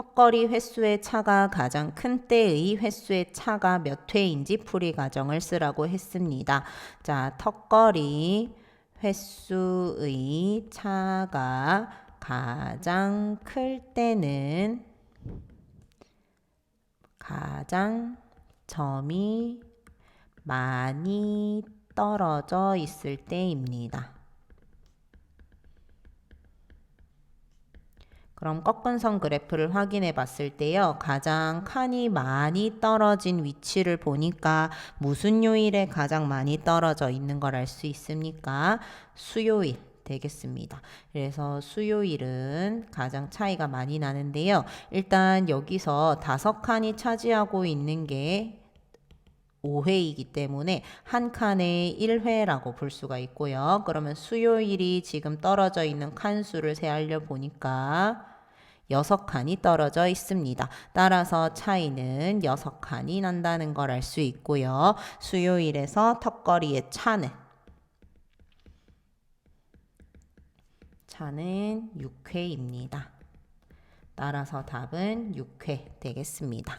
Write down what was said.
턱걸이 횟수의 차가 가장 큰 때의 횟수의 차가 몇 회인지 풀이 가정을 쓰라고 했습니다. 자, 턱걸이 횟수의 차가 가장 클 때는 가장 점이 많이 떨어져 있을 때입니다. 그럼 꺾은 선 그래프를 확인해 봤을 때요. 가장 칸이 많이 떨어진 위치를 보니까 무슨 요일에 가장 많이 떨어져 있는 걸 알 수 있습니까? 수요일 되겠습니다. 그래서 수요일은 가장 차이가 많이 나는데요. 일단 여기서 다섯 칸이 차지하고 있는 게 5회이기 때문에 한 칸에 1회라고 볼 수가 있고요. 그러면 수요일이 지금 떨어져 있는 칸수를 세알려 보니까 6칸이 떨어져 있습니다. 따라서 차이는 6칸이 난다는 걸 알 수 있고요. 수요일에서 턱걸이의 차는 차는 6회입니다. 따라서 답은 6회 되겠습니다.